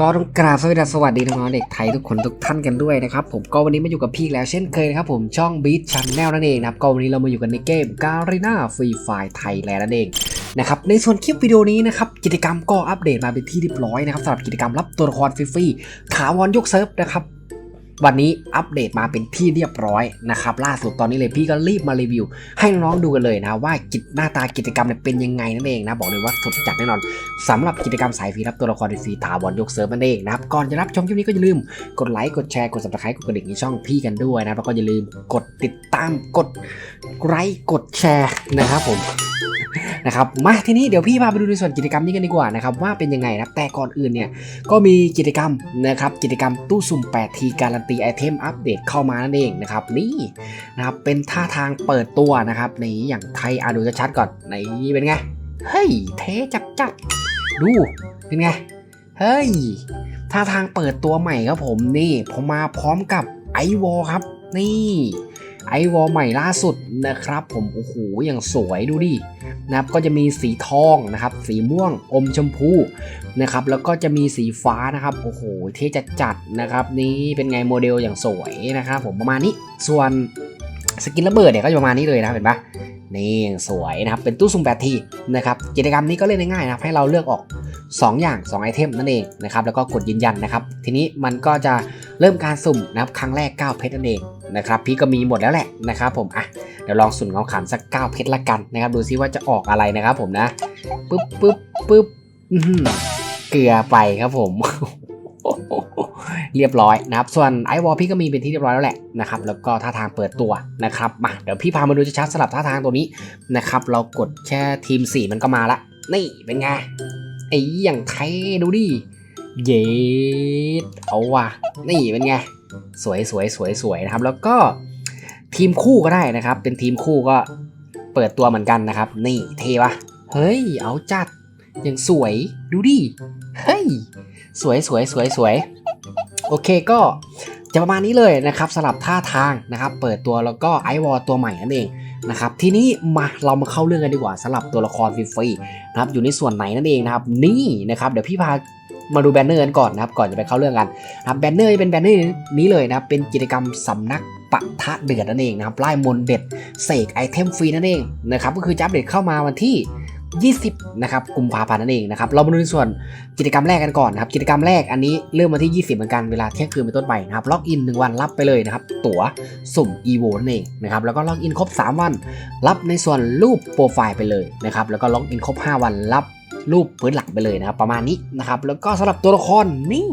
ก็ต้องกราบสวัสดีสวัสดีน้องๆเด็กไทยทุกคนทุกท่านกันด้วยนะครับผมก็วันนี้มาอยู่กับพี่แล้วเช่นเคยนะครับผมช่อง Beat Channel นั่นเองนะครับก็วันนี้เรามาอยู่กันในเกม Garena Free Fire Thailand นั่นเองนะครับในส่วนคลิปวิดีโอนี้นะครับกิจกรรมก็อัปเดตมาเป็นที่เรียบร้อยนะครับสำหรับกิจกรรมรับตัวละครฟรีๆถาวรยกเซิร์ฟนะครับ วันนี้อัปเดตมาเป็นที่เรียบร้อยนะครับล่าสุดตอนนี้เลยพี่ก็รีบมารีวิว ให้น้องดูกันเลยนะว่ากิจหน้าตากิจกรรมเนี่ยเป็นยังไงนั่นเองนะบอกเลยว่าสุดจัดแน่นอนสำหรับกิจกรรมสายฟรีรับตัวละครฟรีถาวรยกเซิร์ฟนั่นเองนะครับก่อนจะรับชมคลิปนี้ก็อย่าลืมกดไลค์กดแชร์กด subscribe กดกระดิ่งในช่องพี่กันด้วยนะแล้วก็อย่าลืมกดติดตามกดไลค์กดแชร์นะครับผมนะครับมาทีนี้เดี๋ยวพี่พาไปดูในส่วนกิจกรรมนี้กันดีกว่านะครับว่าเป็นยังไงนะแต่ก่อนอื่นเนี่ยก็มีกิจกรรมนะครับกิจกรรมตู้สุ่ม 8 ทีการันตีไอเทมอัปเดตเข้ามานั่นเองนะครับนี่นะครับเป็นท่าทางเปิดตัวนะครับในอย่างไทยอะดูชัดก่อนในเป็นไงเฮ้ยเทจับจับดูเป็นไงเฮ้ยท่าทางเปิดตัวใหม่ครับผมนี่ผมมาพร้อมกับไอวอลครับนี่ ไอวอลใหม่ล่าสุดนะครับ ผมโอ้โหอย่างสวยดูดินะครับก็จะมีสีทองนะครับ สีม่วงอมชมพูนะครับ แล้วก็จะมีสีฟ้านะครับโอ้โหเท่จัดจัดนะครับ นี่เป็นไงโมเดลอย่างสวยนะครับ ผมประมาณนี้ส่วนสกินระเบิดเนี่ยก็ประมาณนี้เลยนะเห็นปะนี่สวยนะครับเป็นตู้สุ่มแปดทีนะครับกิจกรรมนี้ก็เล่นง่ายๆนะครับให้เราเลือกออก 2 อย่าง 2 ไอเทมนั่นเองนะครับแล้วก็กดยืนยันนะครับ ทีนี้มันก็จะเริ่มการสุ่มนะครับครั้งแรก 9 เพชรนั่นเองนะครับพี่ก็มีหมดแล้วแหละนะครับผมอะเดี๋ยวลองสุ่มเงาขันสัก 9 เพชรละกันนะครับดูซิว่าจะออกอะไรนะครับผมนะปึ๊บปึ๊บปึ๊บเกลือไปครับผมเรียบร้อยนะครับ ส่วนไอวอลพี่ก็มีเป็นที่เรียบร้อยแล้วแหละนะครับ แล้วก็ท่าทางเปิดตัวนะครับ มาเดี๋ยวพี่พามาดูชัดสลับท่าทางตัวนี้นะครับ เรากดแค่ทีม 4 มันก็มาละ นี่เป็นไง ไอ้อย่างไทยดูดิ เย็ดเอาว่ะ นี่เป็นไง สวยสวยสวยสวยนะครับ แล้วก็ทีมคู่ก็ได้นะครับ เป็นทีมคู่ก็เปิดตัวเหมือนกันนะครับ นี่เท่ปะเฮ้ย เอาจัดอย่างสวยดูดิ เฮ้ย สวยสวยสวยสวย โอเคก็ จะประมาณนี้เลยนะครับสลับท่าทางนะครับเปิดตัวแล้วก็ไอวอลตัวใหม่นั่นเองนะครับทีนี้มาเรามาเข้าเรื่องกันดีกว่าสลับตัวละครฟรีๆนะครับอยู่ในส่วนไหนนั่นเองนะครับนี่นะครับเดี๋ยวพี่พามาดูแบนเนอร์กันก่อนนะครับก่อนจะไปเข้าเรื่องกันนะครับแบนเนอร์เป็นแบนเนอร์นี้เลยนะครับเป็นกิจกรรมสำนักปะทะเดือดนั่นเองนะครับไล่มนเด็ดเสกไอเทมฟรีนั่นเองนะครับก็คือจะอัปเดตเข้ามาวันที่ 20 นะครับกุมภาพันธ์นั่นเองนะครับ เรามาดูในส่วนกิจกรรมแรกกันก่อนนะครับ กิจกรรมแรกอันนี้เริ่มวันที่ 20 เหมือนกันเวลาเที่ยงคืนเป็นต้นไปนะครับ ล็อกอิน 1 วันรับไปเลยนะครับ ตั๋วสุ่ม EVO นั่นเองนะครับ แล้วก็ล็อกอินครบ 3 วัน รับในส่วนรูปโปรไฟล์ไปเลยนะครับ แล้วก็ล็อกอินครบ 5 วันรับรูปพื้นหลักไปเลยนะครับ ประมาณนี้นะครับ แล้วก็สำหรับตัวละครนี่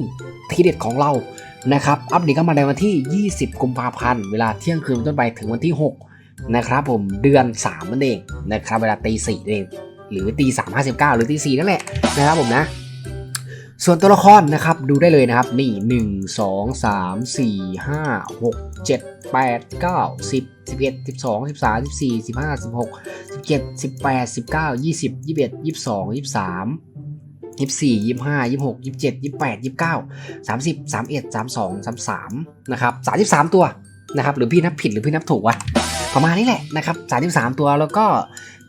ทีเด็ดของเรานะครับ อัปเดตเข้ามาในวันที่ 20 กุมภาพันธ์เวลาเที่ยงคืนเป็นต้นไปถึงวันที่ 6นะครับผมเดือน3นั่นเองนะครับเวลาตีสี่เอง หรือตีสามห้าสิบเก้าหรือตีสี่นั่นแหละนะครับผมนะส่วนตัวละครนะครับดูได้เลยนะครับ นี่หนึ่งสองสามสี่ห้าหกเจ็ดแปดเก้าสิบสิบเอ็ดสิบสองสิบสามสิบสี่สิบห้าสิบหกสิบเจ็ดสิบแปดสิบเก้ายี่สิบยี่สิบเอ็ดยี่สิบสองยี่สิบสามยี่สิบสี่ยี่สิบห้ายี่สิบหกยี่สิบเจ็ดยี่สิบแปดยี่สิบเก้าสามสิบสามเอ็ดสามสองสามสามนะครับสามสิบสามตัวนะครับหรือพี่นับผิดหรือพี่นับถูกวะ ประมาณนี้แหละนะครับสามสิบสามตัวแล้วก็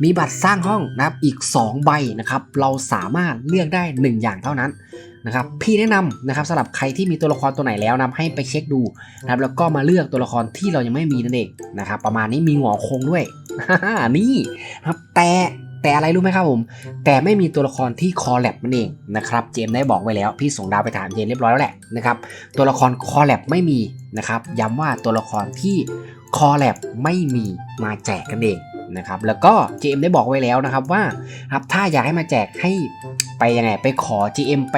มีบัตรสร้างห้องนะครับอีก 2 ใบนะครับ เราสามารถเลือกได้ 1 อย่างเท่านั้นนะครับพี่แนะนำนะครับสำหรับใครที่มีตัวละครตัวไหนแล้วนะให้ไปเช็คดูนะครับแล้วก็มาเลือกตัวละครที่เรายังไม่มีนั่นเองนะครับประมาณนี้มีหัวโคงด้วยนี่นะครับแต่แต่อะไรรู้ไหมครับผม แต่ไม่มีตัวละครที่คอแลบนั่นเองนะครับเจมได้บอกไว้แล้ว พี่ส่งดาวไปถามเจมเรียบร้อยแล้วแหละนะครับตัวละครคอแลบไม่มีนะครับย้ำว่าตัวละครที่ คอแลบไม่มีมาแจกกันเองนะครับแล้วก็ GM ได้บอกไว้แล้วนะครับว่าครับถ้าอยากให้มาแจกให้ไปยังไงไปขอ GM ไป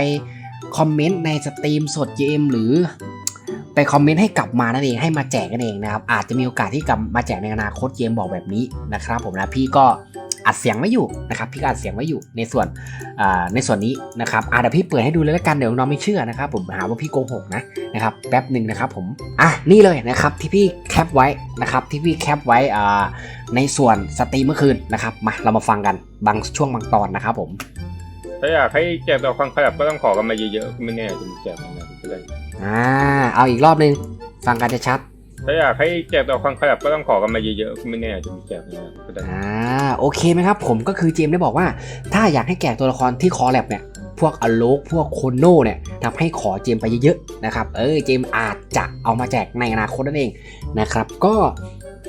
คอมเมนต์ในสตรีมสด GM หรือไปคอมเมนต์ให้กลับมานั่นเองให้มาแจกกันเองนะครับอาจจะมีโอกาสที่กลับมาแจกในอนาคต GM บอกแบบนี้นะครับผมนะพี่ก็ อัดเสียงไว้อยู่นะครับพี่ก็อัดเสียงไว้อยู่ในส่วนในส่วนนี้นะครับอ่าเดี๋ยวพี่เปิดให้ดูเลยแล้วกันเดี๋ยวน้องไม่เชื่อนะครับผมหาว่าพี่โกหกนะนะครับแป๊บหนึ่งนะครับผมอะนี่เลยนะครับที่พี่แคปไว้นะครับที่พี่แคปไว้อ่าในส่วนสตรีมเมื่อคืนนะครับมาเรามาฟังกันบางช่วงบางตอนนะครับผมถ้าอยากให้แจกตัวความขยับก็ต้องขอกันมาเยอะๆไม่แน่จะมีแจกมาเพื่อนอ่าเอาอีกรอบหนึงฟังกันจะชัด ถ้าอยากให้แจกตัวความขยับก็ต้องขอกันมาเยอะๆไม่แน่จจะมีแจกมาเพื่อนอ่าโอเคไหมครับ ผมก็คือเจมส์ได้บอกว่า ถ้าอยากให้แจกตัวละครที่คอแลบเนี่ยพวกอโลกพวกโคโนเนี่ยทำให้ขอเจมไปเยอะๆนะครับเออเจมอาจจะเอามาแจกในอนาคตนั่นเองนะครับก็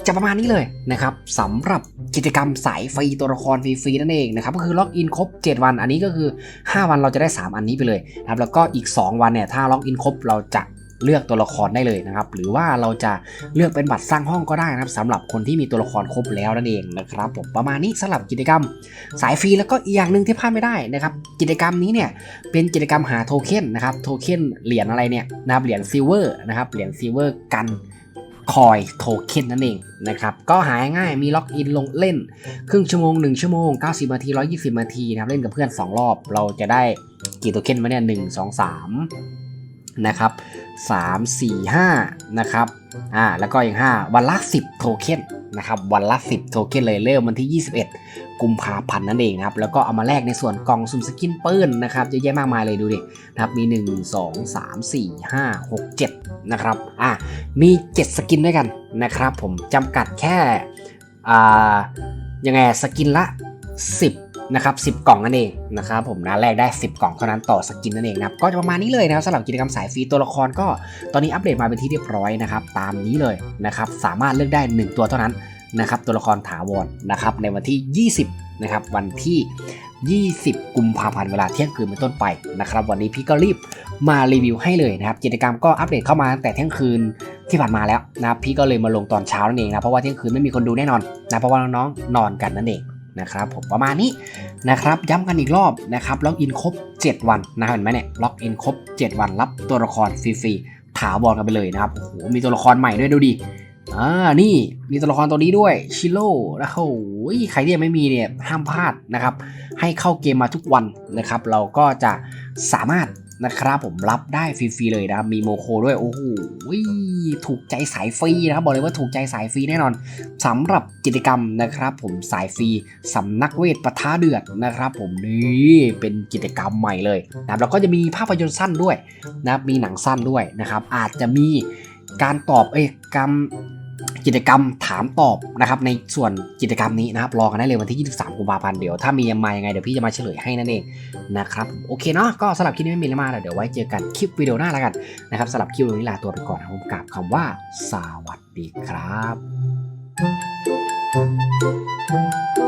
จะประมาณนี้เลยนะครับสำหรับกิจกรรมสายฟรีตัวละครฟรีๆนั่นเองนะครับก็คือล็อกอินครบ 7 วันอันนี้ก็คือ 5 วันเราจะได้ 3 อันนี้ไปเลยนะครับแล้วก็อีก 2 วันเนี่ยถ้าล็อกอินครบเราจะ เลือกตัวละครได้เลยนะครับ หรือว่าเราจะเลือกเป็นบัตรสร้างห้องก็ได้นะครับสำหรับคนที่มีตัวละครครบแล้วนั่นเองนะครับผมประมาณนี้สำหรับกิจกรรม สายฟรีแล้วก็อีกอย่างหนึ่งที่พลาดไม่ได้นะครับ กิจกรรมนี้เนี่ยเป็นกิจกรรมหาโทเค็นนะครับโทเค็นเหรียญอะไรเนี่ยนะครับเหรียญซิลเวอร์นะครับเหรียญซิลเวอร์กันคอยโทเค็นนั่นเองนะครับ ก็หายง่ายมีล็อกอินลงเล่น ครึ่งชั่วโมง 1 ชั่วโมง 90นาที 120นาทีนะครับ เล่นกับเพื่อน 2 รอบ เราจะได้กี่โทเค็นมาเนี่ย1 2 3 นะครับ3 4 5นะครับอ่าแล้วก็อย่าง5วันละ 10 โทเค็นนะครับวันละ 10 โทเค็นเลยเริ่มวันที่ 21 กุมภาพันธ์นั่นเองนะครับแล้วก็เอามาแลกในส่วนกล่องสุ่มสกินปืนนะครับเยอะแยะมากมายเลยดูดินะครับมี 1 2 3 4 5 6 7นะครับอะมี 7 สกินด้วยกันนะครับผมจำกัดแค่อ่ายังไงสกินละ 10 นะครับ10 กล่องนั่นเองนะครับผมนะแลกได้ 10 กล่องเท่านั้นต่อสกินนั่นเองนะครับก็จะประมาณนี้เลยนะครับสำหรับกิจกรรมสายฟรีตัวละครก็ตอนนี้อัปเดตมาเป็นที่เรียบร้อยนะครับตามนี้เลยนะครับสามารถเลือกได้ 1 ตัวเท่านั้นนะครับตัวละครถาวรนะครับในวันที่ 20นะครับวันที่ 20 กุมภาพันธ์เวลาเที่ยงคืนเป็นต้นไปนะครับวันนี้พี่ก็รีบมารีวิวให้เลยนะครับกิจกรรมก็อัปเดตเข้ามาตั้งแต่เที่ยงคืนที่ผ่านมาแล้วนะพี่ก็เลยมาลงตอนเช้านั่นเองนะเพราะว่าเที่ยงคืนไม่มีคนดูแน่นอนนะเพราะว่าน้องๆนอนกันนั่นเอง นะครับผมประมาณนี้นะครับย้ำกันอีกรอบนะครับล็อกอินครบ 7 วันนะเห็นไหมเนี่ยล็อกอินครบ 7 วันรับตัวละครฟรีๆถาวรกันไปเลยนะครับโอ้โหมีตัวละครใหม่ด้วยดูดิอ่านี่มีตัวละครตัวนี้ด้วยชิโร่แล้วโอ้ยใครที่ยังไม่มีเนี่ยห้ามพลาดนะครับ ให้เข้าเกมมาทุกวันนะครับ เราก็จะสามารถ นะครับผมรับได้ฟรีๆเลยนะมีโมโคด้วยโอ้โหถูกใจสายฟรีนะครับบอกเลยว่าถูกใจสายฟรีแน่นอนสำหรับกิจกรรมนะครับ ผมสายฟรีสำนักเวทปะท้าเดือดนะครับ ผมนี่เป็นกิจกรรมใหม่เลยนะครับแล้วก็จะมีภาพยนตร์สั้นด้วยนะมีหนังสั้นด้วยนะครับ อาจจะมีการตอบเอ้ยกรรม กิจกรรมถามตอบนะครับในส่วนกิจกรรมนี้นะครับรอกันได้เลยวันที่ 23 กุมภาพันธ์เดี๋ยวถ้ามีมายังไงเดี๋ยวพี่จะมาเฉลยให้นั่นเองนะครับโอเคเนาะก็สำหรับคลิปนี้ไม่มีแล้วมาเดี๋ยวไว้เจอกันคลิปวิดีโอหน้าแล้วกันนะครับสำหรับคลิปนี้ลาตัวไปก่อนนะครับผมกราบคำว่า สวัสดีครับ